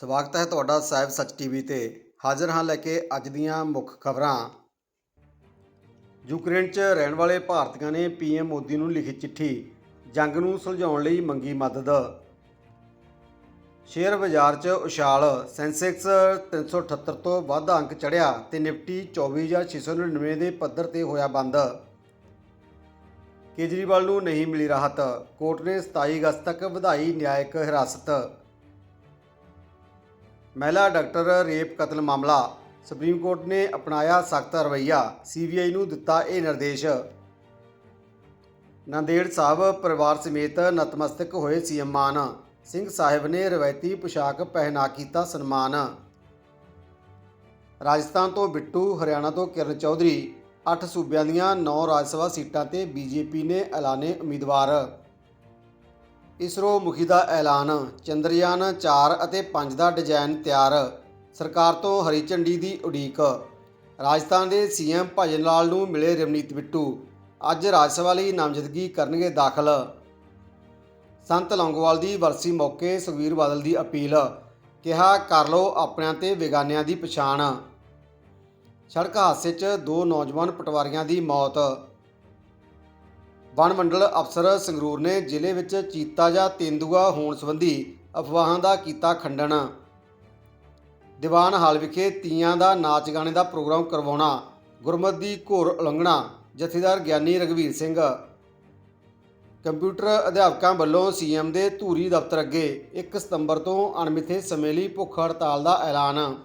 ਸਵਾਗਤ ਹੈ ਤੁਹਾਡਾ ਸਾਹਿਬ ਸੱਚ ਟੀਵੀ ਤੇ। ਹਾਜ਼ਰ ਹਾਂ ਲੈ ਕੇ ਅੱਜ ਦੀਆਂ ਮੁੱਖ ਖਬਰਾਂ। ਯੂਕਰੇਨ 'ਚ ਰਹਿਣ ਵਾਲੇ ਭਾਰਤੀਆਂ ਨੇ ਪੀਐਮ ਮੋਦੀ ਨੂੰ ਲਿਖੀ ਚਿੱਠੀ, ਜੰਗ ਨੂੰ ਸੁਲਝਾਉਣ ਲਈ ਮੰਗੀ ਮਦਦ। ਸ਼ੇਅਰ ਬਾਜ਼ਾਰ 'ਚ ਉਛਾਲ, ਸੈਂਸੈਕਸ 378 ਤੋਂ ਵੱਧ ਅੰਕ ਚੜ੍ਹਿਆ ਤੇ ਨਿਫਟੀ 24699 ਦੇ ਪੱਧਰ ਤੇ ਹੋਇਆ ਬੰਦ। ਕੇਜਰੀਵਾਲ ਨੂੰ ਨਹੀਂ ਮਿਲੀ ਰਾਹਤ। ਕੋਰਟ ਨੇ 27 ਅਗਸਤ ਤੱਕ ਵਧਾਈ ਨਿਆਇਕ ਹਿਰਾਸਤ। ਮਹਿਲਾ ਡਾਕਟਰ ਰੇਪ ਕਤਲ ਮਾਮਲਾ ਸੁਪਰੀਮ ਕੋਰਟ ਨੇ ਅਪਣਾਇਆ ਸਖਤ ਰਵੱਈਆ, ਸੀਬੀਆਈ ਨੂੰ ਦਿੱਤਾ ਇਹ ਨਿਰਦੇਸ਼। ਨਾਂਦੇੜ ਸਾਹਿਬ ਪਰਿਵਾਰ ਸਮੇਤ ਨਤਮਸਤਕ ਹੋਏ ਸੀਐਮ ਮਾਨ। ਸਿੰਘ ਸਾਹਿਬ ਨੇ ਰਵਾਇਤੀ ਪੁਸ਼ਾਕ ਪਹਿਨਾ ਕੀਤਾ ਸਨਮਾਨ। ਰਾਜਸਥਾਨ ਤੋਂ ਬਿੱਟੂ, ਹਰਿਆਣਾ ਤੋਂ ਕਿਰਨ ਚੌਧਰੀ 8 ਸੂਬਿਆਂ ਦੀਆਂ 9 ਰਾਜ ਸਭਾ ਸੀਟਾਂ ਤੇ ਬੀਜੇਪੀ ਨੇ ਐਲਾਨੇ ਉਮੀਦਵਾਰ। ਇਸਰੋ ਮੁਖੀ ਦਾ ਐਲਾਨ ਚੰਦਰਯਾਨ 4 ਅਤੇ 5 ਦਾ ਡਿਜ਼ਾਈਨ ਤਿਆਰ, ਸਰਕਾਰ ਤੋਂ ਹਰੀ ਝੰਡੀ ਦੀ ਉਡੀਕ। ਰਾਜਸਥਾਨ ਦੇ ਸੀਐਮ ਭਜਨ ਲਾਲ ਨੂੰ ਮਿਲੇ ਰਵਨੀਤ ਬਿੱਟੂ। ਅੱਜ ਰਾਜ ਸਭਾ ਲਈ ਨਾਮਜ਼ਦਗੀ ਕਰਨਗੇ ਦਾਖਲ। ਸੰਤ ਲੌਂਗੋਵਾਲ ਦੀ ਵਰਸੀ ਮੌਕੇ ਸੁਖਵੀਰ ਬਾਦਲ ਦੀ ਅਪੀਲ, ਕਿਹਾ, ਕਰ ਲਓ ਆਪਣਿਆਂ ਤੇ ਵਿਗਾਨਿਆਂ ਦੀ ਪਛਾਣ। ਸੜਕ ਹਾਦਸੇ 'ਚ ਦੋ ਨੌਜਵਾਨ ਪਟਵਾਰੀਆਂ ਦੀ ਮੌਤ। ਵਣ ਮੰਡਲ ਅਫਸਰ ਸੰਗਰੂਰ ਨੇ ਜ਼ਿਲ੍ਹੇ ਵਿੱਚ ਚੀਤਾ ਜਾਂ ਤੇਂਦੂਆ ਹੋਣ ਸੰਬੰਧੀ ਅਫਵਾਹਾਂ ਦਾ ਕੀਤਾ ਖੰਡਨ। ਦੀਵਾਨ ਹਾਲ ਵਿਖੇ ਤੀਆਂ ਦਾ ਨਾਚ ਗਾਣੇ ਦਾ ਪ੍ਰੋਗਰਾਮ ਕਰਵਾਉਣਾ, ਗੁਰਮਤ ਦੀ ਘੋਰ ਉਲੰਘਣਾ, ਜਥੇਦਾਰ ਗਿਆਨੀ ਰਗਵੀਰ ਸਿੰਘ। ਕੰਪਿਊਟਰ ਅਧਿਆਪਕਾਂ ਵੱਲੋਂ ਸੀਐਮ ਦੇ ਧੂਰੀ ਦਫ਼ਤਰ ਅੱਗੇ 1 ਸਤੰਬਰ ਤੋਂ ਅਣਮਿੱਥੇ ਸਮੇਂ ਲਈ ਭੁੱਖ ਹੜਤਾਲ ਦਾ ਐਲਾਨ।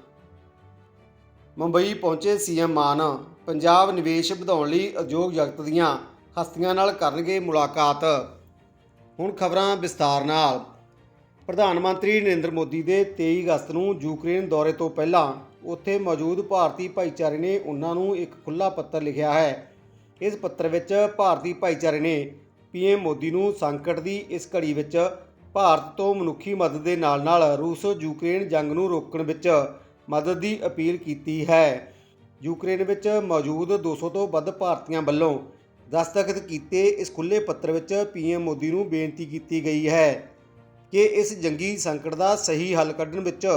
ਮੁੰਬਈ ਪਹੁੰਚੇ ਸੀਐਮ ਮਾਨ, ਪੰਜਾਬ ਨਿਵੇਸ਼ ਵਧਾਉਣ ਲਈ ਉਦਯੋਗ ਜਗਤ ਦੀਆਂ ਹਸਤੀਆਂ ਨਾਲ ਕਰਨਗੇ ਮੁਲਾਕਾਤ। ਹੁਣ ਖਬਰਾਂ ਵਿਸਥਾਰ ਨਾਲ। ਪ੍ਰਧਾਨ ਮੰਤਰੀ ਨਰਿੰਦਰ ਮੋਦੀ ਦੇ 23 ਅਗਸਤ ਨੂੰ ਯੂਕਰੇਨ ਦੌਰੇ ਤੋਂ ਪਹਿਲਾਂ ਉੱਥੇ ਮੌਜੂਦ ਭਾਰਤੀ ਭਾਈਚਾਰੇ ਨੇ ਉਹਨਾਂ ਨੂੰ ਇੱਕ ਖੁੱਲ੍ਹਾ ਪੱਤਰ ਲਿਖਿਆ ਹੈ। ਇਸ ਪੱਤਰ ਵਿੱਚ ਭਾਰਤੀ ਭਾਈਚਾਰੇ ਨੇ ਪੀਐਮ ਮੋਦੀ ਨੂੰ ਸੰਕਟ ਦੀ ਇਸ ਘੜੀ ਵਿੱਚ ਭਾਰਤ ਤੋਂ ਮਨੁੱਖੀ ਮਦਦ ਦੇ ਨਾਲ-ਨਾਲ ਰੂਸ ਯੂਕਰੇਨ ਜੰਗ ਨੂੰ ਰੋਕਣ ਵਿੱਚ ਮਦਦ ਦੀ ਅਪੀਲ ਕੀਤੀ ਹੈ। ਯੂਕਰੇਨ ਵਿੱਚ ਮੌਜੂਦ 200 ਤੋਂ ਵੱਧ ਭਾਰਤੀਆਂ ਵੱਲੋਂ ਦਸਤਖਤ ਕੀਤੇ ਇਸ ਖੁੱਲ੍ਹੇ ਪੱਤਰ ਵਿੱਚ ਪੀਐਮ ਮੋਦੀ ਨੂੰ ਬੇਨਤੀ ਕੀਤੀ ਗਈ ਹੈ ਕਿ ਇਸ ਜੰਗੀ ਸੰਕਟ ਦਾ ਸਹੀ ਹੱਲ ਕੱਢਣ ਵਿੱਚ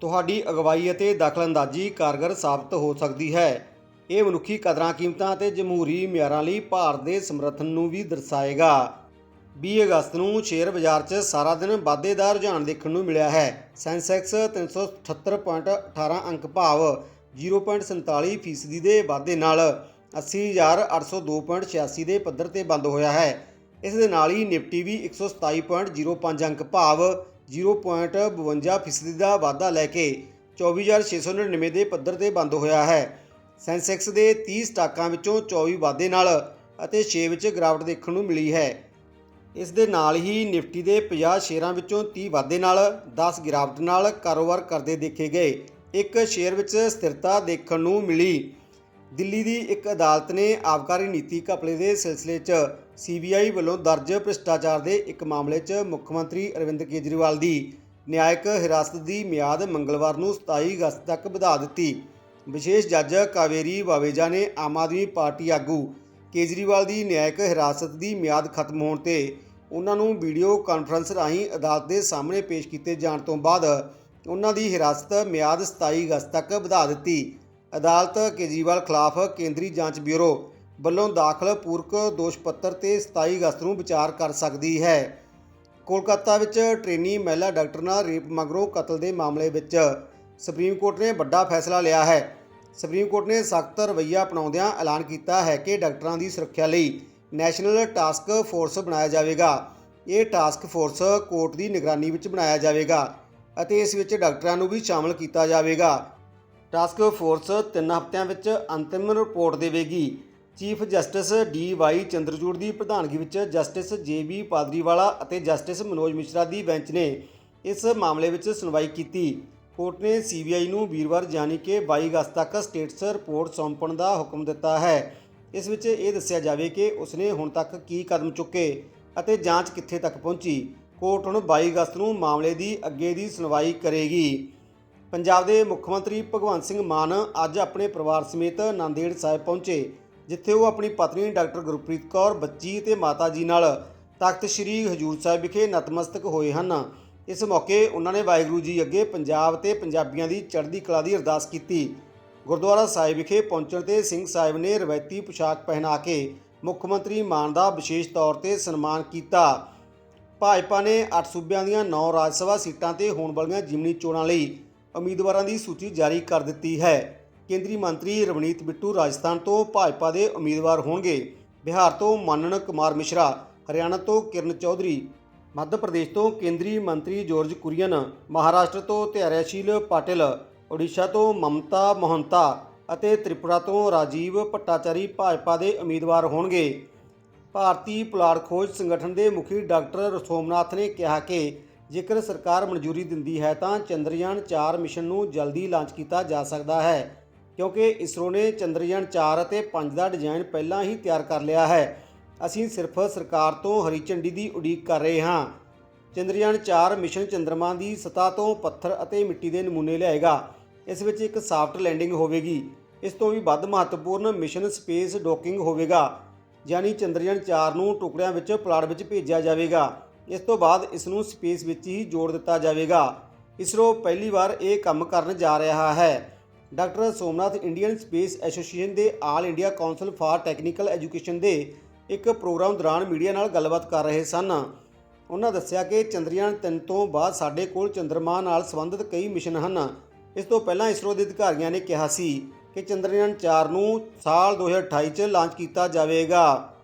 ਤੁਹਾਡੀ ਅਗਵਾਈ ਅਤੇ ਦਖਲਅੰਦਾਜ਼ੀ ਕਾਰਗਰ ਸਾਬਤ ਹੋ ਸਕਦੀ ਹੈ। ਇਹ ਮਨੁੱਖੀ ਕਦਰਾਂ, ਕੀਮਤਾਂ ਅਤੇ ਜਮਹੂਰੀ ਮਿਆਰਾਂ ਲਈ ਭਾਰਤ ਦੇ ਸਮਰਥਨ ਨੂੰ ਵੀ ਦਰਸਾਏਗਾ। 20 ਅਗਸਤ ਨੂੰ ਸ਼ੇਅਰ ਬਾਜ਼ਾਰ 'ਚ ਸਾਰਾ ਦਿਨ ਵਾਧੇ ਦਾ ਰੁਝਾਨ ਦੇਖਣ ਨੂੰ ਮਿਲਿਆ ਹੈ। ਸੈਂਸੈਕਸ 378.18 ਅੰਕ ਭਾਵ 0.47 ਫੀਸਦੀ ਦੇ ਵਾਧੇ ਨਾਲ 80802.86 ਦੇ ਪੱਧਰ ਤੇ ਬੰਦ ਹੋਇਆ ਹੈ। ਇਸ ਦੇ ਨਾਲ ਹੀ ਨਿਫਟੀ ਵੀ 127.05 ਅੰਕ ਭਾਵ 0.52 ਫੀਸਦੀ ਦਾ ਵਾਧਾ ਲੈ ਕੇ 24699 ਦੇ ਪੱਧਰ ਤੇ ਬੰਦ ਹੋਇਆ ਹੈ। ਸੈਂਸੈਕਸ ਦੇ 30 ਸਟਾਕਾਂ ਵਿੱਚੋਂ 24 ਵਾਧੇ ਨਾਲ ਅਤੇ 6 ਵਿੱਚ ਗਿਰਾਵਟ ਦੇਖਣ ਨੂੰ ਮਿਲੀ ਹੈ। ਇਸ ਦੇ ਨਾਲ ਹੀ ਨਿਫਟੀ ਦੇ 50 ਸ਼ੇਅਰਾਂ ਵਿੱਚੋਂ 30 ਵਾਧੇ ਨਾਲ 10 ਗਿਰਾਵਟ ਨਾਲ ਕਾਰੋਬਾਰ ਕਰਦੇ ਦੇਖੇ ਗਏ। ਇੱਕ ਸ਼ੇਅਰ ਵਿੱਚ ਸਥਿਰਤਾ ਦੇਖਣ ਨੂੰ ਮਿਲੀ। ਦਿੱਲੀ ਦੀ ਇੱਕ ਅਦਾਲਤ ਨੇ ਆਬਕਾਰੀ ਨੀਤੀ ਘਪਲੇ ਦੇ ਸਿਲਸਿਲੇ 'ਚ ਸੀਬੀਆਈ ਵੱਲੋਂ ਦਰਜ ਭ੍ਰਿਸ਼ਟਾਚਾਰ ਦੇ ਇੱਕ ਮਾਮਲੇ 'ਚ ਮੁੱਖ ਮੰਤਰੀ ਅਰਵਿੰਦ ਕੇਜਰੀਵਾਲ ਦੀ ਨਿਆਇਕ ਹਿਰਾਸਤ ਦੀ ਮਿਆਦ ਮੰਗਲਵਾਰ ਨੂੰ 27 ਅਗਸਤ ਤੱਕ ਵਧਾ ਦਿੱਤੀ। ਵਿਸ਼ੇਸ਼ ਜੱਜ ਕਾਵੇਰੀ ਬਾਵੇਜਾ ਨੇ ਆਮ ਆਦਮੀ ਪਾਰਟੀ ਆਗੂ ਕੇਜਰੀਵਾਲ ਦੀ ਨਿਆਇਕ ਹਿਰਾਸਤ ਦੀ ਮਿਆਦ ਖਤਮ ਹੋਣ ਤੇ ਉਹਨਾਂ ਨੂੰ ਵੀਡੀਓ ਕਾਨਫਰੰਸ ਰਾਹੀਂ ਅਦਾਲਤ ਦੇ ਸਾਹਮਣੇ ਪੇਸ਼ ਕੀਤੇ ਜਾਣ ਤੋਂ ਬਾਅਦ ਉਹਨਾਂ ਦੀ ਹਿਰਾਸਤ ਮਿਆਦ 27 ਅਗਸਤ ਤੱਕ ਵਧਾ ਦਿੱਤੀ। ਅਦਾਲਤ ਕੇਜਰੀਵਾਲ ਖਿਲਾਫ ਕੇਂਦਰੀ ਜਾਂਚ ਬਿਊਰੋ ਵੱਲੋਂ ਦਾਖਲ ਪੂਰਕ ਦੋਸ਼ ਪੱਤਰ ਤੇ 27 ਅਗਸਤ ਨੂੰ ਵਿਚਾਰ ਕਰ ਸਕਦੀ ਹੈ। ਕੋਲਕਾਤਾ ਵਿੱਚ ਟ੍ਰੇਨੀ ਮਹਿਲਾ ਡਾਕਟਰ ਨਾਲ ਰੇਪ ਮਗਰੋਂ ਕਤਲ ਦੇ ਮਾਮਲੇ ਵਿੱਚ ਸੁਪਰੀਮ ਕੋਰਟ ਨੇ ਵੱਡਾ ਫੈਸਲਾ ਲਿਆ ਹੈ। ਸੁਪਰੀਮ ਕੋਰਟ ਨੇ ਸਖਤ ਰਵੱਈਆ ਅਪਣਾਉਂਦਿਆਂ ਐਲਾਨ ਕੀਤਾ ਹੈ ਕਿ ਡਾਕਟਰਾਂ ਦੀ ਸੁਰੱਖਿਆ ਲਈ ਨੈਸ਼ਨਲ ਟਾਸਕ ਫੋਰਸ ਬਣਾਇਆ ਜਾਵੇਗਾ। ਇਹ ਟਾਸਕ ਫੋਰਸ ਕੋਰਟ ਦੀ ਨਿਗਰਾਨੀ ਵਿੱਚ ਬਣਾਇਆ ਜਾਵੇਗਾ ਅਤੇ ਇਸ ਵਿੱਚ ਡਾਕਟਰਾਂ ਨੂੰ ਵੀ ਸ਼ਾਮਲ ਕੀਤਾ ਜਾਵੇਗਾ। ਟਾਸਕ ਫੋਰਸ 3 ਹਫ਼ਤਿਆਂ ਵਿੱਚ ਅੰਤਿਮ ਰਿਪੋਰਟ ਦੇਵੇਗੀ। Chief justice D Y Chandrachud ਦੀ ਪ੍ਰਧਾਨਗੀ ਵਿੱਚ ਜਸਟਿਸ ਜੇ ਬੀ ਪਾਦਰੀਵਾਲਾ ਅਤੇ ਜਸਟਿਸ ਮਨੋਜ ਮਿਸ਼ਰਾ ਦੀ ਬੈਂਚ ਨੇ ਇਸ ਮਾਮਲੇ ਵਿੱਚ ਸੁਣਵਾਈ ਕੀਤੀ। ਕੋਰਟ ਨੇ ਸੀਬੀਆਈ ਨੂੰ ਵੀਰਵਾਰ ਯਾਨੀ ਕਿ 22 ਅਗਸਤ ਤੱਕ ਸਟੇਟਸ ਰਿਪੋਰਟ ਸੌਂਪਣ ਦਾ ਹੁਕਮ ਦਿੱਤਾ ਹੈ। ਇਸ ਵਿੱਚ ਇਹ ਦੱਸਿਆ ਜਾਵੇ ਕਿ ਉਸਨੇ ਹੁਣ ਤੱਕ ਕੀ ਕਦਮ ਚੁੱਕੇ ਅਤੇ ਜਾਂਚ ਕਿੱਥੇ ਤੱਕ ਪਹੁੰਚੀ। ਕੋਰਟ ਹੁਣ 22 ਅਗਸਤ ਨੂੰ ਮਾਮਲੇ ਦੀ ਅੱਗੇ ਦੀ ਸੁਣਵਾਈ ਕਰੇਗੀ। ਪੰਜਾਬ ਦੇ ਮੁੱਖ ਮੰਤਰੀ ਭਗਵੰਤ ਸਿੰਘ ਮਾਨ ਅੱਜ ਆਪਣੇ ਪਰਿਵਾਰ ਸਮੇਤ ਨਾਂਦੇੜ ਸਾਹਿਬ ਪਹੁੰਚੇ, ਜਿੱਥੇ ਉਹ ਆਪਣੀ ਪਤਨੀ ਡਾਕਟਰ ਗੁਰਪ੍ਰੀਤ ਕੌਰ, ਬੱਚੀ ਤੇ ਮਾਤਾ ਜੀ ਨਾਲ ਤਖਤ ਸ੍ਰੀ ਹਜੂਰ ਸਾਹਿਬ ਵਿਖੇ ਨਤਮਸਤਕ ਹੋਏ ਹਨ। ਇਸ ਮੌਕੇ ਉਹਨਾਂ ਨੇ ਵਾਹਿਗੁਰੂ ਜੀ ਅੱਗੇ ਪੰਜਾਬ ਤੇ ਪੰਜਾਬੀਆਂ ਦੀ ਚੜ੍ਹਦੀ ਕਲਾ ਦੀ ਅਰਦਾਸ ਕੀਤੀ। ਗੁਰਦੁਆਰਾ ਸਾਹਿਬ ਵਿਖੇ ਪਹੁੰਚਣ ਤੇ ਸਿੰਘ ਸਾਹਿਬ ਨੇ ਰਵਾਇਤੀ ਪੋਸ਼ਾਕ ਪਹਿਨਾ ਕੇ ਮੁੱਖ ਮੰਤਰੀ ਮਾਨ ਦਾ ਵਿਸ਼ੇਸ਼ ਤੌਰ ਤੇ ਸਨਮਾਨ ਕੀਤਾ। ਭਾਜਪਾ ਨੇ 8 ਸੂਬਿਆਂ ਦੀਆਂ 9 ਰਾਜ ਸਭਾ ਸੀਟਾਂ ਤੇ ਹੋਣ ਵਾਲੀਆਂ ਜਿਮਨੀ ਚੋਣਾਂ ਲਈ ਉਮੀਦਵਾਰਾਂ ਦੀ ਸੂਚੀ ਜਾਰੀ ਕਰ ਦਿੱਤੀ ਹੈ। ਕੇਂਦਰੀ ਮੰਤਰੀ ਰਵਨੀਤ ਬਿੱਟੂ ਰਾਜਸਥਾਨ ਤੋਂ ਭਾਜਪਾ ਦੇ ਉਮੀਦਵਾਰ ਹੋਣਗੇ। ਬਿਹਾਰ ਤੋਂ ਮਾਨਣ ਕੁਮਾਰ ਮਿਸ਼ਰਾ, ਹਰਿਆਣਾ ਤੋਂ ਕਿਰਨ ਚੌਧਰੀ, ਮੱਧ ਪ੍ਰਦੇਸ਼ ਤੋਂ ਕੇਂਦਰੀ ਮੰਤਰੀ ਜੋਰਜ ਕੁਰੀਅਨ, ਮਹਾਰਾਸ਼ਟਰ ਤੋਂ ਧਿਆਰਿਆਸ਼ੀਲ ਪਾਟਿਲ ਓਡੀਸ਼ਾ ਤੋਂ ਮਮਤਾ ਮੋਹੰਤਾ ਅਤੇ ਤ੍ਰਿਪੁਰਾ ਤੋਂ ਰਾਜੀਵ ਭੱਟਾਚਾਰੀ ਭਾਜਪਾ ਦੇ ਉਮੀਦਵਾਰ ਹੋਣਗੇ। ਭਾਰਤੀ ਪੁਲਾੜ ਖੋਜ ਸੰਗਠਨ ਦੇ ਮੁਖੀ ਡਾਕਟਰ ਸੋਮਨਾਥ ਨੇ ਕਿਹਾ ਕਿ ਜੇਕਰ ਸਰਕਾਰ ਮਨਜ਼ੂਰੀ ਦਿੰਦੀ ਹੈ ਤਾਂ ਚੰਦਰਯਾਨ 4 ਮਿਸ਼ਨ ਨੂੰ ਜਲਦੀ ਲਾਂਚ ਕੀਤਾ ਜਾ ਸਕਦਾ ਹੈ, ਕਿਉਂਕਿ ਇਸਰੋ ਨੇ ਚੰਦਰਯਾਨ 4 ਅਤੇ 5 ਦਾ ਡਿਜ਼ਾਈਨ ਪਹਿਲਾਂ ਹੀ ਤਿਆਰ ਕਰ ਲਿਆ ਹੈ। ਅਸੀਂ ਸਿਰਫ ਸਰਕਾਰ ਤੋਂ ਹਰੀ ਝੰਡੀ ਦੀ ਉਡੀਕ ਕਰ ਰਹੇ ਹਾਂ। ਚੰਦਰਯਾਨ 4 ਮਿਸ਼ਨ ਚੰਦਰਮਾ ਦੀ ਸਤ੍ਹਾ ਤੋਂ ਪੱਥਰ ਅਤੇ ਮਿੱਟੀ ਦੇ ਨਮੂਨੇ ਲਿਆਏਗਾ। ਇਸ ਵਿੱਚ ਇੱਕ ਸਾਫਟ ਲੈਂਡਿੰਗ ਹੋਵੇਗੀ। ਇਸ ਤੋਂ ਵੀ ਵੱਧ ਮਹੱਤਵਪੂਰਨ ਮਿਸ਼ਨ ਸਪੇਸ ਡੋਕਿੰਗ ਹੋਵੇਗਾ, ਯਾਨੀ ਚੰਦਰਯਾਨ 4 ਨੂੰ ਟੁਕੜਿਆਂ ਵਿੱਚ ਪਲਾੜ ਵਿੱਚ ਭੇਜਿਆ ਜਾਵੇਗਾ। ਇਸ ਤੋਂ ਬਾਅਦ ਇਸ ਨੂੰ ਸਪੇਸ ਵਿੱਚ ਹੀ ਜੋੜ ਦਿੱਤਾ ਜਾਵੇਗਾ। ਇਸਰੋ ਪਹਿਲੀ ਵਾਰ ਇਹ ਕੰਮ ਕਰਨ ਜਾ ਰਿਹਾ ਹੈ। Doctor Somnath Indian space association ਦੇ all India council for technical education ਦੇ ਇੱਕ ਪ੍ਰੋਗਰਾਮ ਦੌਰਾਨ ਮੀਡੀਆ ਨਾਲ ਗੱਲਬਾਤ ਕਰ ਰਹੇ ਸਨ। ਉਹਨਾਂ ਦੱਸਿਆ ਕਿ ਚੰਦਰਯਾਨ 3 ਤੋਂ ਬਾਅਦ ਸਾਡੇ ਕੋਲ ਚੰਦਰਮਾ ਨਾਲ ਸੰਬੰਧਿਤ ਕਈ ਮਿਸ਼ਨ ਹਨ। ਇਸ ਤੋਂ ਪਹਿਲਾਂ ਇਸਰੋ ਦੇ ਅਧਿਕਾਰੀਆਂ ਨੇ ਕਿਹਾ ਸੀ ਕਿ ਚੰਦਰਯਾਨ 4 ਨੂੰ ਸਾਲ 2028 ਚ ਲਾਂਚ ਕੀਤਾ ਜਾਵੇਗਾ।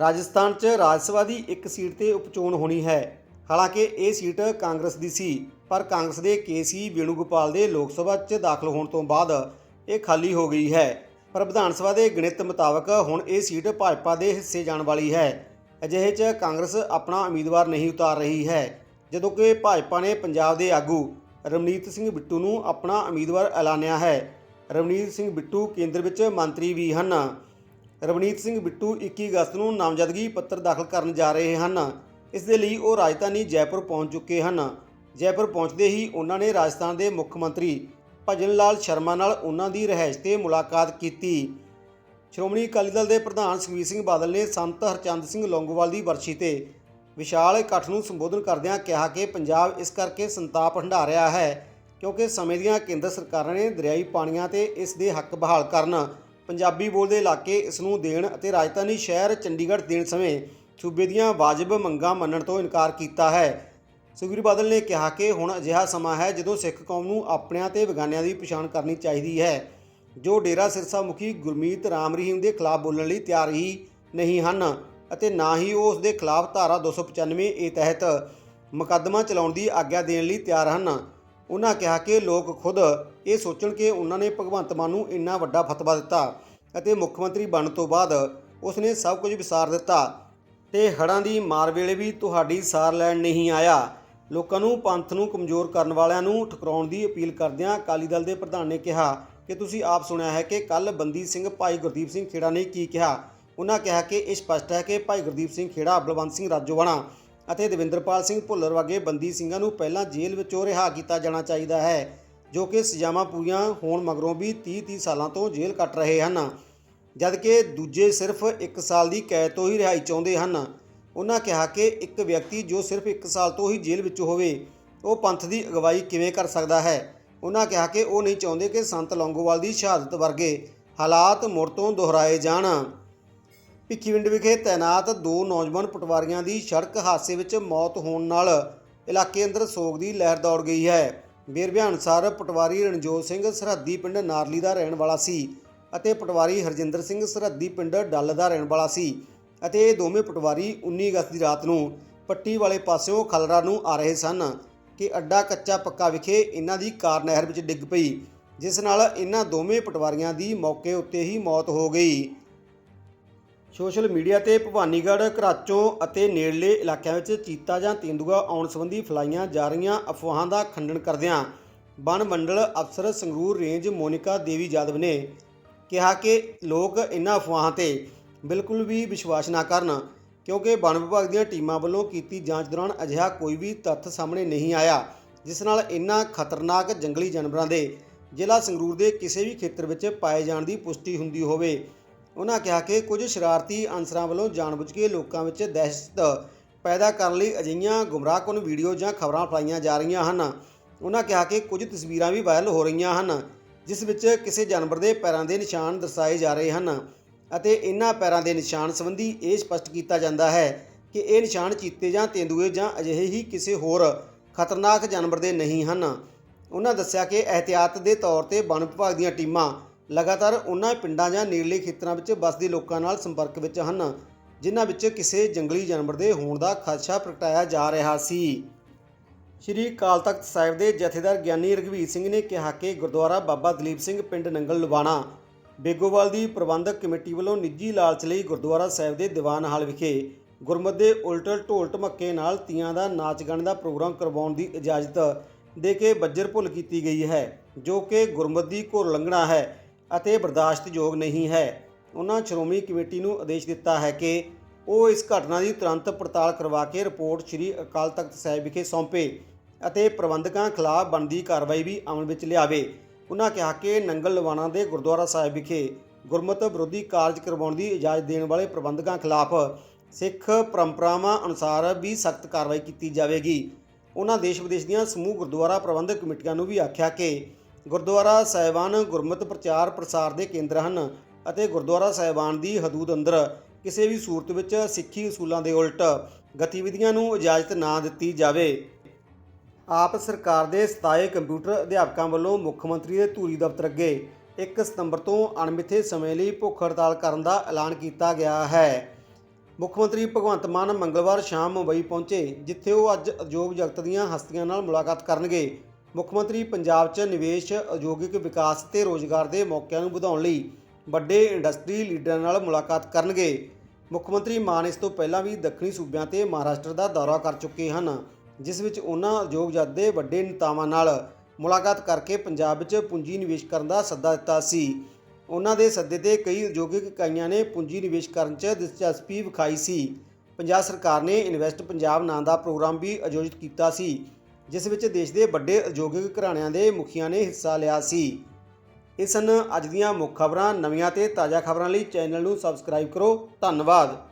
ਰਾਜਸਥਾਨ 'ਚ ਰਾਜ ਸਭਾ ਦੀ ਇੱਕ ਸੀਟ ਤੇ ਉਪਚੋਣ ਹੋਣੀ ਹੈ। ਹਾਲਾਂਕਿ ਇਹ ਸੀਟ ਕਾਂਗਰਸ ਦੀ ਸੀ, ਪਰ ਕਾਂਗਰਸ ਦੇ ਕੇਸੀ ਵੇਣੂਗੋਪਾਲ ਦੇ ਲੋਕ ਸਭਾ 'ਚ ਦਾਖਲ ਹੋਣ ਤੋਂ ਬਾਅਦ ਇਹ ਖਾਲੀ ਹੋ ਗਈ ਹੈ। ਪਰ ਵਿਧਾਨ ਸਭਾ ਦੇ ਗਣਿਤ ਮੁਤਾਬਕ ਹੁਣ ਇਹ ਸੀਟ ਭਾਜਪਾ ਦੇ ਹਿੱਸੇ ਜਾਣ ਵਾਲੀ ਹੈ। ਅਜਿਹੇ 'ਚ ਕਾਂਗਰਸ ਆਪਣਾ ਉਮੀਦਵਾਰ ਨਹੀਂ ਉਤਾਰ ਰਹੀ ਹੈ। ਜਦੋਂ ਕਿ ਭਾਜਪਾ ਨੇ ਪੰਜਾਬ ਦੇ ਆਗੂ ਰਵਨੀਤ ਸਿੰਘ ਬਿੱਟੂ ਨੂੰ ਆਪਣਾ ਉਮੀਦਵਾਰ ਐਲਾਨਿਆ ਹੈ। ਰਵਨੀਤ ਸਿੰਘ ਬਿੱਟੂ ਕੇਂਦਰ ਵਿੱਚ ਮੰਤਰੀ ਵੀ ਹਨ। ਰਵਨੀਤ ਸਿੰਘ ਬਿੱਟੂ 21 ਅਗਸਤ ਨੂੰ ਨਾਮਜ਼ਦਗੀ ਪੱਤਰ ਦਾਖਲ ਕਰਨ ਜਾ ਰਹੇ ਹਨ। ਇਸ ਦੇ ਲਈ ਉਹ ਰਾਜਧਾਨੀ ਜੈਪੁਰ ਪਹੁੰਚ ਚੁੱਕੇ ਹਨ। ਜੈਪੁਰ ਪਹੁੰਚਦੇ ਹੀ ਉਹਨਾਂ ਨੇ ਰਾਜਸਥਾਨ ਦੇ ਮੁੱਖ ਮੰਤਰੀ ਭਜਨ ਲਾਲ ਸ਼ਰਮਾ ਨਾਲ ਉਹਨਾਂ ਦੀ ਰਿਹਾਇਸ਼ ਤੇ ਮੁਲਾਕਾਤ ਕੀਤੀ। ਸ਼੍ਰੋਮਣੀ ਅਕਾਲੀ ਦਲ ਦੇ ਪ੍ਰਧਾਨ ਸੁਖਬੀਰ ਸਿੰਘ ਬਾਦਲ ਨੇ ਸੰਤ ਹਰਚੰਦ ਸਿੰਘ ਲੌਂਗੋਵਾਲ ਦੀ ਵਰਸ਼ੀ ਤੇ ਵਿਸ਼ਾਲ ਇਕੱਠ ਨੂੰ ਸੰਬੋਧਨ ਕਰਦਿਆਂ ਕਿਹਾ ਕਿ ਪੰਜਾਬ ਇਸ ਕਰਕੇ ਸੰਤਾਪ ਹੰਢਾ ਰਿਹਾ ਹੈ ਕਿਉਂਕਿ ਸਮੇਂ ਦੀਆਂ ਕੇਂਦਰ ਸਰਕਾਰਾਂ ਨੇ ਦਰਿਆਈ ਪਾਣੀਆਂ ਤੇ ਇਸ ਦੇ ਹੱਕ ਬਹਾਲ ਕਰਨ ਪੰਜਾਬੀ ਬੋਲਦੇ ਇਲਾਕੇ ਇਸ ਨੂੰ ਦੇਣ ਅਤੇ ਰਾਜਧਾਨੀ ਸ਼ਹਿਰ ਚੰਡੀਗੜ੍ਹ ਦੇਣ ਸਮੇਂ ਸੂਬੇ ਦੀਆਂ ਵਾਜਬ ਮੰਗਾਂ ਮੰਨਣ ਤੋਂ ਇਨਕਾਰ ਕੀਤਾ ਹੈ। ਸੁਖਬੀਰ ਬਾਦਲ ਨੇ ਕਿਹਾ ਕਿ ਹੁਣ ਅਜਿਹਾ ਸਮਾਂ ਹੈ ਜਦੋਂ ਸਿੱਖ ਕੌਮ ਨੂੰ ਆਪਣਿਆਂ ਤੇ ਬੇਗਾਨਿਆਂ ਦੀ ਪਛਾਣ ਕਰਨੀ ਚਾਹੀਦੀ ਹੈ, ਜੋ ਡੇਰਾ ਸਿਰਸਾ ਮੁਖੀ ਗੁਰਮੀਤ ਰਾਮ ਰਹੀਮ ਦੇ ਖਿਲਾਫ ਬੋਲਣ ਲਈ ਤਿਆਰ ਹੀ ਨਹੀਂ ਹਨ ਅਤੇ ਨਾ ਹੀ ਉਹ ਉਸ ਦੇ ਖਿਲਾਫ ਧਾਰਾ 295 ਏ ਤਹਿਤ ਮੁਕੱਦਮਾ ਚਲਾਉਣ ਦੀ ਆਗਿਆ ਦੇਣ ਲਈ ਤਿਆਰ ਹਨ। ਉਹਨਾਂ ਕਿਹਾ ਕਿ ਲੋਕ ਖੁਦ ਇਹ ਸੋਚਣ ਕਿ ਉਹਨਾਂ ਨੇ ਭਗਵੰਤ ਮਾਨ ਨੂੰ ਇੰਨਾ ਵੱਡਾ ਫਤਵਾ ਦਿੱਤਾ ਅਤੇ ਮੁੱਖ ਮੰਤਰੀ ਬਣਨ ਤੋਂ ਬਾਅਦ ਉਸ ਨੇ ਸਭ ਕੁਝ ਵਿਸਾਰ ਦਿੱਤਾ ਤੇ ਹੜ੍ਹਾਂ ਦੀ ਮਾਰ ਵੇਲੇ ਵੀ ਤੁਹਾਡੀ ਸਾਰ ਲੈਣ ਨਹੀਂ ਆਇਆ। ਲੋਕਾਂ ਨੂੰ ਪੰਥ ਨੂੰ ਕਮਜ਼ੋਰ ਕਰਨ ਵਾਲਿਆਂ ਨੂੰ ਠੁਕਰਾਉਣ ਦੀ ਅਪੀਲ ਕਰਦਿਆਂ ਅਕਾਲੀ ਦਲ ਦੇ ਪ੍ਰਧਾਨ ਨੇ ਕਿਹਾ ਕਿ ਤੁਸੀਂ ਆਪ ਸੁਣਿਆ ਹੈ ਕਿ ਕੱਲ ਬੰਦੀ ਸਿੰਘ ਭਾਈ ਗੁਰਦੀਪ ਸਿੰਘ ਖੇੜਾ ਨੇ ਕੀ ਕਿਹਾ। ਉਹਨਾਂ ਕਿਹਾ ਕਿ ਇਹ ਸਪਸ਼ਟ ਹੈ ਕਿ ਭਾਈ ਗੁਰਦੀਪ ਸਿੰਘ ਖੇੜਾ, ਬਲਵੰਤ ਸਿੰਘ ਰਾਜੋਵਾਣਾ ਅਤੇ ਦਵਿੰਦਰਪਾਲ ਸਿੰਘ ਭੁੱਲਰ ਵਰਗੇ ਬੰਦੀ ਸਿੰਘਾਂ ਨੂੰ ਪਹਿਲਾਂ ਜੇਲ੍ਹ ਵਿੱਚੋਂ ਰਿਹਾ ਕੀਤਾ ਜਾਣਾ ਚਾਹੀਦਾ ਹੈ। ਜੋ ਕਿ ਸਜ਼ਾਵਾਂ ਪੂਰੀਆਂ ਹੋਣ ਮਗਰੋਂ ਵੀ 30-30 ਸਾਲਾਂ ਤੋਂ ਜੇਲ੍ਹ ਕੱਟ ਰਹੇ ਹਨ। ਜਦਕਿ ਦੂਜੇ ਸਿਰਫ 1 ਸਾਲ ਦੀ ਕੈਦ ਤੋਂ ਹੀ ਰਿਹਾਈ ਚਾਹੁੰਦੇ ਹਨ, ਉਹਨਾਂ ਕਿਹਾ ਕਿ ਇੱਕ ਵਿਅਕਤੀ ਜੋ ਸਿਰਫ 1 ਸਾਲ ਤੋਂ ਹੀ ਜੇਲ੍ਹ ਵਿੱਚ ਹੋਵੇ, ਉਹ ਪੰਥ ਦੀ ਅਗਵਾਈ ਕਿਵੇਂ ਕਰ ਸਕਦਾ ਹੈ? ਉਹਨਾਂ ਕਿਹਾ ਕਿ ਉਹ ਨਹੀਂ ਚਾਹੁੰਦੇ ਕਿ ਸੰਤ ਲੌਂਗੋਵਾਲ ਦੀ ਸ਼ਹਾਦਤ ਵਰਗੇ ਹਾਲਾਤ ਮੁੜ ਤੋਂ ਦੁਹਰਾਏ ਜਾਣ। ਭਿੱਖੀਵਿੰਡ ਵਿਖੇ ਤਾਇਨਾਤ ਦੋ ਨੌਜਵਾਨ ਪਟਵਾਰੀਆਂ ਦੀ ਸੜਕ ਹਾਦਸੇ ਵਿੱਚ ਮੌਤ ਹੋਣ ਨਾਲ ਇਲਾਕੇ ਅੰਦਰ ਸੋਗ ਦੀ ਲਹਿਰ ਦੌੜ ਗਈ ਹੈ। ਵੇਰਵਿਆਂ ਅਨੁਸਾਰ ਪਟਵਾਰੀ ਰਣਜੋਤ ਸਿੰਘ ਸਰਹੱਦੀ ਪਿੰਡ ਨਾਰਲੀ ਦਾ ਰਹਿਣ ਵਾਲਾ ਸੀ ਅਤੇ ਪਟਵਾਰੀ ਹਰਜਿੰਦਰ ਸਿੰਘ ਸਰਹੱਦੀ ਪਿੰਡ ਡੱਲ ਦਾ ਰਹਿਣ ਵਾਲਾ ਸੀ ਅਤੇ ਇਹ ਦੋਵੇਂ ਪਟਵਾਰੀ 19 ਅਗਸਤ ਦੀ ਰਾਤ ਨੂੰ ਪੱਟੀ ਵਾਲੇ ਪਾਸਿਓਂ ਖਲਰਾ ਨੂੰ ਆ ਰਹੇ ਸਨ ਕਿ ਅੱਡਾ ਕੱਚਾ ਪੱਕਾ ਵਿਖੇ ਇਹਨਾਂ ਦੀ ਕਾਰ ਨਹਿਰ ਵਿੱਚ ਡਿੱਗ ਪਈ, ਜਿਸ ਨਾਲ ਇਹਨਾਂ ਦੋਵੇਂ ਪਟਵਾਰੀਆਂ ਦੀ ਮੌਕੇ ਉੱਤੇ ਹੀ ਮੌਤ ਹੋ ਗਈ। ਸੋਸ਼ਲ ਮੀਡੀਆ ਤੇ ਭਵਾਨੀਗੜ੍ਹ ਘਰਾਚੋਂ ਅਤੇ ਨੇੜਲੇ ਇਲਾਕਿਆਂ ਵਿੱਚ ਚੀਤਾ ਜਾਂ ਤੇਂਦੂਆ ਆਉਣ ਸੰਬੰਧੀ ਫੈਲਾਈਆਂ ਜਾ ਰਹੀਆਂ ਅਫਵਾਹਾਂ ਦਾ ਖੰਡਨ ਕਰਦਿਆਂ ਵਣ ਮੰਡਲ ਅਫਸਰ ਸੰਗਰੂਰ ਰੇਂਜ ਮੋਨਿਕਾ ਦੇਵੀ ਜਾਦਵ ਨੇ ਕਿਹਾ ਕਿ ਲੋਕ ਇਹਨਾਂ ਅਫਵਾਹਾਂ ਤੇ ਬਿਲਕੁਲ ਵੀ ਵਿਸ਼ਵਾਸ ਨਾ ਕਰਨ, ਕਿਉਂਕਿ ਵਣ ਵਿਭਾਗ ਦੀਆਂ ਟੀਮਾਂ ਵੱਲੋਂ ਕੀਤੀ ਜਾਂਚ ਦੌਰਾਨ ਅਜਿਹਾ ਕੋਈ ਵੀ ਤੱਥ ਸਾਹਮਣੇ ਨਹੀਂ ਆਇਆ, ਜਿਸ ਨਾਲ ਇਹਨਾਂ ਖਤਰਨਾਕ ਜੰਗਲੀ ਜਾਨਵਰਾਂ ਦੇ ਜ਼ਿਲ੍ਹਾ ਸੰਗਰੂਰ ਦੇ ਕਿਸੇ ਵੀ ਖੇਤਰ ਵਿੱਚ ਪਾਏ ਜਾਣ ਦੀ ਪੁਸ਼ਟੀ ਹੁੰਦੀ ਹੋਵੇ। ਉਹਨਾਂ ਕਿਹਾ ਕਿ ਕੁਝ ਸ਼ਰਾਰਤੀ ਅਨਸਰਾਂ ਵੱਲੋਂ ਜਾਣਬੁੱਝ ਕੇ ਲੋਕਾਂ ਵਿੱਚ ਦਹਿਸ਼ਤ ਪੈਦਾ ਕਰਨ ਲਈ ਅਜਿਹੀਆਂ ਗੁੰਮਰਾਹਕੁਨ ਵੀਡੀਓ ਜਾਂ ਖਬਰਾਂ ਫੈਲਾਈਆਂ ਜਾ ਰਹੀਆਂ ਹਨ। ਉਹਨਾਂ ਕਿਹਾ ਕਿ ਕੁਝ ਤਸਵੀਰਾਂ ਵੀ ਵਾਇਰਲ ਹੋ ਰਹੀਆਂ ਹਨ, ਜਿਸ ਵਿੱਚ ਕਿਸੇ ਜਾਨਵਰ ਦੇ ਪੈਰਾਂ ਦੇ ਨਿਸ਼ਾਨ ਦਰਸਾਏ ਜਾ ਰਹੇ ਹਨ ਅਤੇ ਇਹਨਾਂ ਪੈਰਾਂ ਦੇ ਨਿਸ਼ਾਨ ਸੰਬੰਧੀ ਇਹ ਸਪਸ਼ਟ ਕੀਤਾ ਜਾਂਦਾ ਹੈ ਕਿ ਇਹ ਨਿਸ਼ਾਨ ਚੀਤੇ ਜਾਂ ਤੇਂਦੂਏ ਜਾਂ ਅਜਿਹੇ ਹੀ ਕਿਸੇ ਹੋਰ ਖਤਰਨਾਕ ਜਾਨਵਰ ਦੇ ਨਹੀਂ ਹਨ। ਉਹਨਾਂ ਦੱਸਿਆ ਕਿ ਇਹਤਿਆਤ ਦੇ ਤੌਰ ਤੇ ਵਣ ਵਿਭਾਗ ਦੀਆਂ ਟੀਮਾਂ ਲਗਾਤਾਰ ਉਹਨਾਂ ਪਿੰਡਾਂ ਜਾਂ ਨੇੜਲੇ ਖੇਤਰਾਂ ਵਿੱਚ ਵੱਸਦੇ ਲੋਕਾਂ ਨਾਲ ਸੰਪਰਕ ਵਿੱਚ ਹਨ, ਜਿਨ੍ਹਾਂ ਵਿੱਚ ਕਿਸੇ ਜੰਗਲੀ ਜਾਨਵਰ ਦੇ ਹੋਣ ਦਾ ਖਦਸ਼ਾ ਪ੍ਰਗਟਾਇਆ ਜਾ ਰਿਹਾ ਸੀ। ਸ਼੍ਰੀ ਅਕਾਲ ਤਖਤ ਸਾਹਿਬ ਦੇ ਜਥੇਦਾਰ ਗਿਆਨੀ ਰਘਵੀਰ ਸਿੰਘ ਨੇ ਕਿਹਾ ਕਿ ਗੁਰਦੁਆਰਾ ਬਾਬਾ ਦਲੀਪ ਸਿੰਘ ਪਿੰਡ ਨੰਗਲ ਲੁਬਾਣਾ ਬੇਗੋਵਾਲ ਦੀ ਪ੍ਰਬੰਧਕ ਕਮੇਟੀ ਵੱਲੋਂ ਨਿੱਜੀ ਲਾਲਚ ਲਈ ਗੁਰਦੁਆਰਾ ਸਾਹਿਬ ਦੇ ਦੀਵਾਨ ਹਾਲ ਵਿਖੇ ਗੁਰਮਤ ਦੇ ਉਲਟਲ ਢੋਲ ਢਮੱਕੇ ਨਾਲ ਤੀਆਂ ਦਾ ਨਾਚ ਗਾਣ ਦਾ ਪ੍ਰੋਗਰਾਮ ਕਰਵਾਉਣ ਦੀ ਇਜਾਜ਼ਤ ਦੇ ਕੇ ਬੱਜਰ ਭੁੱਲ ਕੀਤੀ ਗਈ ਹੈ, ਜੋ ਕਿ ਗੁਰਮਤ ਦੀ ਘੋਰ ਲੰਘਣਾ ਹੈ। ਅਤੇ ਬਰਦਾਸ਼ਤਯੋਗ ਨਹੀਂ ਹੈ। ਉਹਨਾਂ ਸ਼੍ਰੋਮਣੀ ਕਮੇਟੀ ਨੂੰ ਆਦੇਸ਼ ਦਿੱਤਾ ਹੈ ਕਿ ਉਹ ਇਸ ਘਟਨਾ ਦੀ ਤੁਰੰਤ ਪੜਤਾਲ ਕਰਵਾ ਕੇ ਰਿਪੋਰਟ ਸ੍ਰੀ ਅਕਾਲ ਤਖਤ ਸਾਹਿਬ ਵਿਖੇ ਸੌਂਪੇ ਅਤੇ ਪ੍ਰਬੰਧਕਾਂ ਖਿਲਾਫ ਬਣਦੀ ਕਾਰਵਾਈ ਵੀ ਅਮਲ ਵਿੱਚ ਲਿਆਵੇ। ਉਹਨਾਂ ਕਿਹਾ ਕਿ ਨੰਗਲ ਲਵਾਣਾ ਦੇ ਗੁਰਦੁਆਰਾ ਸਾਹਿਬ ਵਿਖੇ ਗੁਰਮਤਿ ਵਿਰੋਧੀ ਕਾਰਜ ਕਰਵਾਉਣ ਦੀ ਇਜਾਜ਼ਤ ਦੇਣ ਵਾਲੇ ਪ੍ਰਬੰਧਕਾਂ ਖਿਲਾਫ ਸਿੱਖ ਪਰੰਪਰਾਵਾਂ ਅਨੁਸਾਰ ਵੀ ਸਖਤ ਕਾਰਵਾਈ ਕੀਤੀ ਜਾਵੇਗੀ। ਉਹਨਾਂ ਦੇਸ਼ ਵਿਦੇਸ਼ ਦੀਆਂ ਸਮੂਹ ਗੁਰਦੁਆਰਾ ਪ੍ਰਬੰਧਕ ਕਮੇਟੀਆਂ ਨੂੰ ਵੀ ਆਖਿਆ ਕਿ ਗੁਰਦੁਆਰਾ ਸਾਹਿਬਾਨ ਗੁਰਮਤਿ ਪ੍ਰਚਾਰ ਪ੍ਰਸਾਰ ਦੇ ਕੇਂਦਰ ਹਨ ਅਤੇ ਗੁਰਦੁਆਰਾ ਸਾਹਿਬਾਨ ਦੀ ਹਦੂਦ ਅੰਦਰ ਕਿਸੇ ਵੀ ਸੂਰਤ ਵਿੱਚ ਸਿੱਖੀ ਅਸੂਲਾਂ ਦੇ ਉਲਟ ਗਤੀਵਿਧੀਆਂ ਨੂੰ ਇਜਾਜ਼ਤ ਨਾ ਦਿੱਤੀ ਜਾਵੇ। ਆਪ ਸਰਕਾਰ ਦੇ 27 ਕੰਪਿਊਟਰ ਅਧਿਆਪਕਾਂ ਵੱਲੋਂ ਮੁੱਖ ਮੰਤਰੀ ਦੇ ਧੂਰੀ ਦਫ਼ਤਰ ਅੱਗੇ 1 ਸਤੰਬਰ ਤੋਂ ਅਣਮਿੱਥੇ ਸਮੇਂ ਲਈ ਭੁੱਖ ਹੜਤਾਲ ਕਰਨ ਦਾ ਐਲਾਨ ਕੀਤਾ ਗਿਆ ਹੈ। ਮੁੱਖ ਮੰਤਰੀ ਭਗਵੰਤ ਮਾਨ ਮੰਗਲਵਾਰ ਸ਼ਾਮ ਮੁੰਬਈ ਪਹੁੰਚੇ, ਜਿੱਥੇ ਉਹ ਅੱਜ ਉਦਯੋਗ ਜਗਤ ਦੀਆਂ ਹਸਤੀਆਂ ਨਾਲ ਮੁਲਾਕਾਤ ਕਰਨਗੇ। ਮੁੱਖ ਮੰਤਰੀ ਪੰਜਾਬ 'ਚ ਨਿਵੇਸ਼, ਉਦਯੋਗਿਕ ਵਿਕਾਸ ਤੇ ਰੋਜ਼ਗਾਰ ਦੇ ਮੌਕਿਆਂ ਨੂੰ ਵਧਾਉਣ ਲਈ ਵੱਡੇ ਇੰਡਸਟਰੀ ਲੀਡਰਾਂ ਨਾਲ ਮੁਲਾਕਾਤ ਕਰਨਗੇ। ਮੁੱਖ ਮੰਤਰੀ ਮਾਨ ਇਸ ਤੋਂ ਪਹਿਲਾਂ ਵੀ ਦੱਖਣੀ ਸੂਬਿਆਂ ਤੇ ਮਹਾਰਾਸ਼ਟਰ ਦਾ ਦੌਰਾ ਕਰ ਚੁੱਕੇ ਹਨ, ਜਿਸ ਵਿੱਚ ਉਹਨਾਂ ਉਦਯੋਗ ਜਗਤ ਦੇ ਵੱਡੇ ਨੇਤਾਵਾਂ ਨਾਲ ਮੁਲਾਕਾਤ ਕਰਕੇ ਪੰਜਾਬ ਵਿੱਚ ਪੂੰਜੀ ਨਿਵੇਸ਼ ਕਰਨ ਦਾ ਸੱਦਾ ਦਿੱਤਾ ਸੀ। ਉਹਨਾਂ ਦੇ ਸੱਦੇ ਤੇ ਕਈ ਉਦਯੋਗਿਕ ਇਕਾਈਆਂ ਨੇ ਪੂੰਜੀ ਨਿਵੇਸ਼ ਕਰਨ 'ਚ ਦਿਲਚਸਪੀ ਵਿਖਾਈ ਸੀ। ਪੰਜਾਬ ਸਰਕਾਰ ਨੇ ਇਨਵੈਸਟ ਪੰਜਾਬ ਨਾਂ ਦਾ ਪ੍ਰੋਗਰਾਮ ਵੀ ਆਯੋਜਿਤ ਕੀਤਾ ਸੀ। ਜਿਸ ਵਿੱਚ ਦੇਸ਼ ਦੇ ਵੱਡੇ ਉਦਯੋਗਿਕ ਘਰਾਣਿਆਂ ਦੇ ਮੁਖੀਆਂ ਨੇ ਹਿੱਸਾ ਲਿਆ ਸੀ। ਇਸ ਸਨ ਅੱਜ ਦੀਆਂ ਮੁੱਖ ਖਬਰਾਂ। ਨਵੀਆਂ ਤੇ ਤਾਜ਼ਾ ਖਬਰਾਂ ਲਈ ਚੈਨਲ ਨੂੰ ਸਬਸਕ੍ਰਾਈਬ ਕਰੋ। ਧੰਨਵਾਦ।